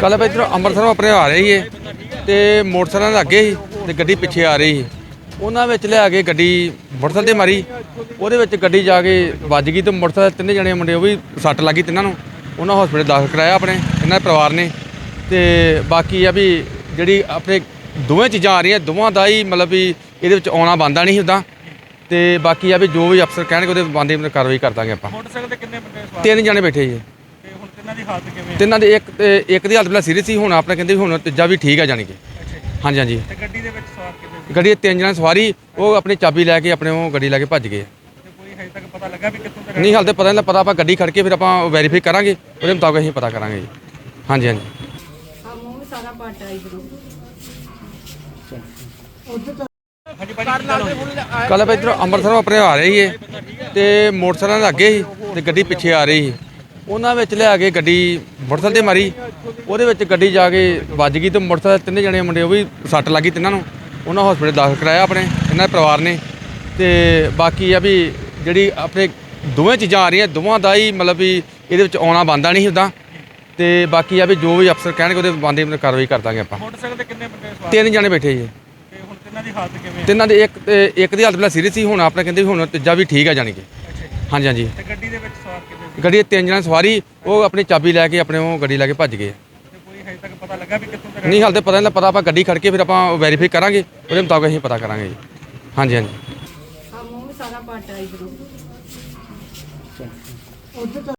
ਕੱਲ ਆਪਾਂ ਇੱਧਰੋਂ ਅੰਮ੍ਰਿਤਸਰੋਂ ਆਪਣੇ ਆ ਰਹੇ ਸੀ ਤੇ ਮੋਟਰਸਾਈਕਲ ਦੇ ਅੱਗੇ ਸੀ ਤੇ ਗੱਡੀ ਪਿੱਛੇ ਆ ਰਹੀ ਸੀ। ਉਹਨਾਂ ਵਿੱਚ ਲਿਆ ਕੇ ਗੱਡੀ ਮੋਟਰਸਾਈਕਲ ਤੇ ਮਾਰੀ। ਉਹਦੇ ਵਿੱਚ ਗੱਡੀ ਜਾ ਕੇ ਵੱਜ ਗਈ ਤੇ ਮੋਟਰਸਾਈਕਲ ਤਿੰਨੇ ਜਣੇ ਮੁੰਡੇ ਉਹ ਵੀ ਸੱਟ ਲੱਗੀ ਤਿੰਨਾਂ ਨੂੰ। ਉਹਨਾਂ ਹਸਪੀਟਲ ਦਾਖਲ ਕਰਾਇਆ ਆਪਣੇ ਇਹਨਾਂ ਦੇ ਪਰਿਵਾਰ ਨੇ। ਤੇ ਬਾਕੀ ਆ ਵੀ ਜਿਹੜੀ ਆਪਣੇ ਦੋਵੇਂ ਚੀਜ਼ਾਂ ਆ ਰਹੀਆਂ ਦੋਵਾਂ ਦਾ ਹੀ ਮਤਲਬ ਵੀ ਇਹਦੇ ਵਿੱਚ ਆਉਣਾ ਬੰਦਾ ਨਹੀਂ ਹੁੰਦਾ। ਤੇ ਬਾਕੀ ਆ ਵੀ ਜੋ ਵੀ ਅਫਸਰ ਕਹਿਣਗੇ ਉਹਦੇ ਬੰਦੇ ਕਾਰਵਾਈ ਕਰ ਦਾਂਗੇ ਆਪਾਂ। ਮੋਟਰਸਾਈਕਲ ਤੇ ਕਿੰਨੇ ਬੰਦੇ ਸਵਾਰ ਤਿੰਨ ਜਣੇ ਬੈਠੇ ਜੀ ਤਿੰਨਾਂ ਦੀ ਹਾਲਤ ਕਿਵੇਂ ਤਿੰਨਾਂ ਦੇ ਇੱਕ ਤੇ ਇੱਕ ਦੀ ਹਾਲਤ ਪਹਿਲਾਂ ਸੀਰੀਅਸ ਸੀ ਹੁਣ ਆਪਣੇ ਕਹਿੰਦੇ ਵੀ ਹੁਣ ਤੀਜਾ ਵੀ ਠੀਕ ਆ ਜਾਣੀ ਕਿ। ਅੱਛਾ ਜੀ। ਹਾਂਜੀ ਹਾਂਜੀ। ਤੇ ਗੱਡੀ ਦੇ ਵਿੱਚ ਸਵਾਰ ਕਿੰਨੇ ਸੀ? ਗੱਡੀ ਦੇ ਤਿੰਨ ਜਣੇ ਸਵਾਰੀ ਉਹ ਆਪਣੀ ਚਾਬੀ ਲੈ ਕੇ ਆਪਣੇ ਉਹ ਗੱਡੀ ਲੈ ਕੇ ਭੱਜ ਗਏ। ਤੇ ਕੋਈ ਹਜੇ ਤੱਕ ਪਤਾ ਲੱਗਾ ਵੀ ਕਿੱਥੋਂ ਦਾ ਨਹੀਂ ਹਾਲ ਤੇ ਪਤਾ ਨਹੀਂ ਪਤਾ ਆਪਾਂ ਗੱਡੀ ਖੜ ਕੇ ਫਿਰ ਆਪਾਂ ਵੈਰੀਫਾਈ ਕਰਾਂਗੇ ਉਹਦੇ ਮੁਤਾਬਕ ਅਸੀਂ ਪਤਾ ਕਰਾਂਗੇ ਜੀ। ਹਾਂਜੀ ਹਾਂਜੀ। ਆ ਮੂੰਹ ਵੀ ਸਾਰਾ ਪਾਟਾ ਇਧਰੋਂ ਹਾਂਜੀ ਭਾਜੀ ਕੱਲ ਆਪਾਂ ਇੱਧਰੋਂ ਅੰਮ੍ਰਿਤਸਰੋਂ ਆਪਣੇ ਆ ਰਹੇ ਸੀ ਤੇ ਮੋਟਰਸਾਈਕਲ ਦੇ ਅੱਗੇ ਸੀ ਤੇ ਗੱਡੀ ਪਿੱਛੇ ਆ ਰਹੀ ਸੀ। ਉਹਨਾਂ ਵਿੱਚ ਲਿਆ ਕੇ ਗੱਡੀ ਮੋਟਰਸਾਈਕਲ ਤੇ ਮਾਰੀ। ਉਹਦੇ ਵਿੱਚ ਗੱਡੀ ਜਾ ਕੇ ਵੱਜ ਗਈ ਤੇ ਮੋਟਰਸਾਈਕਲ ਤਿੰਨੇ ਜਣੇ ਮੁੰਡੇ ਉਹ ਵੀ ਸੱਟ ਲੱਗੀ ਤਿੰਨਾਂ ਨੂੰ। ਉਹਨਾਂ ਹਸਪੀਟਲ ਦਾਖਲ ਕਰਾਇਆ ਆਪਣੇ ਇਹਨਾਂ ਦੇ ਪਰਿਵਾਰ ਨੇ। ਤੇ ਬਾਕੀ ਆ ਵੀ ਜਿਹੜੀ ਆਪਣੇ ਦੋਵੇਂ ਚੀਜ਼ਾਂ ਆ ਰਹੀਆਂ ਦੋਵਾਂ ਦਾ ਹੀ ਮਤਲਬ ਵੀ ਇਹਦੇ ਵਿੱਚ ਆਉਣਾ ਬੰਦਾ ਨਹੀਂ ਹੁੰਦਾ ਤੇ ਬਾਕੀ ਆ ਵੀ ਜੋ ਵੀ ਅਫਸਰ ਕਹਿਣਗੇ ਉਹਦੇ ਬੰਦੇ ਕਾਰਵਾਈ ਕਰ ਦਾਂਗੇ ਆਪਾਂ। ਮੋਟਰਸਾਈਕਲ ਤੇ ਕਿੰਨੇ ਬੰਦੇ ਸਵਾਰ ਤਿੰਨ ਜਣੇ ਬੈਠੇ ਜੀ। ਤੇ ਹੁਣ ਤਿੰਨਾਂ ਦੀ ਹਾਲਤ ਕਿਵੇਂ ਤਿੰਨਾਂ ਦੇ ਇੱਕ ਤੇ ਇੱਕ ਦੀ ਹਾਲਤ ਪਹਿਲਾਂ ਸੀਰੀਅਸ ਸੀ ਹੁਣ ਆਪਣੇ ਕਹਿੰਦੇ ਵੀ ਹੁਣ ਤੀਜਾ ਵੀ ਠੀਕ ਆ ਜਾਣੀ ਕਿ। ਹਾਂਜੀ ਹਾਂਜੀ। ਤੇ ਗੱਡੀ ਦੇ ਵਿੱਚ ਸਵਾਰ ਕਿੰਨੇ ਸੀ ਗੱਡੀ ਦੇ ਤਿੰਨ ਜਣੇ ਸਵਾਰੀ ਉਹ ਆਪਣੀ ਚਾਬੀ ਲੈ ਕੇ ਆਪਣੇ ਉਹ ਗੱਡੀ ਲੈ ਕੇ ਭੱਜ ਗਏ। ਤੇ ਕੋਈ ਹਜੇ ਤੱਕ ਪਤਾ ਲੱਗਾ ਵੀ ਕਿੱਥੋਂ ਦਾ ਨਹੀਂ ਹਾਲ ਤੇ ਪਤਾ ਨਹੀਂ ਪਤਾ ਆਪਾਂ ਗੱਡੀ ਖੜ ਕੇ ਫਿਰ ਆਪਾਂ ਵੈਰੀਫਾਈ ਕਰਾਂਗੇ ਉਹਦੇ ਮੁਤਾਬਕ ਅਸੀਂ ਪਤਾ ਕਰਾਂਗੇ ਜੀ। ਹਾਂਜੀ ਹਾਂਜੀ। ਆ ਮੂੰਹ ਵੀ ਸਾਰਾ ਪਾਟਾ ਇਧਰੋਂ।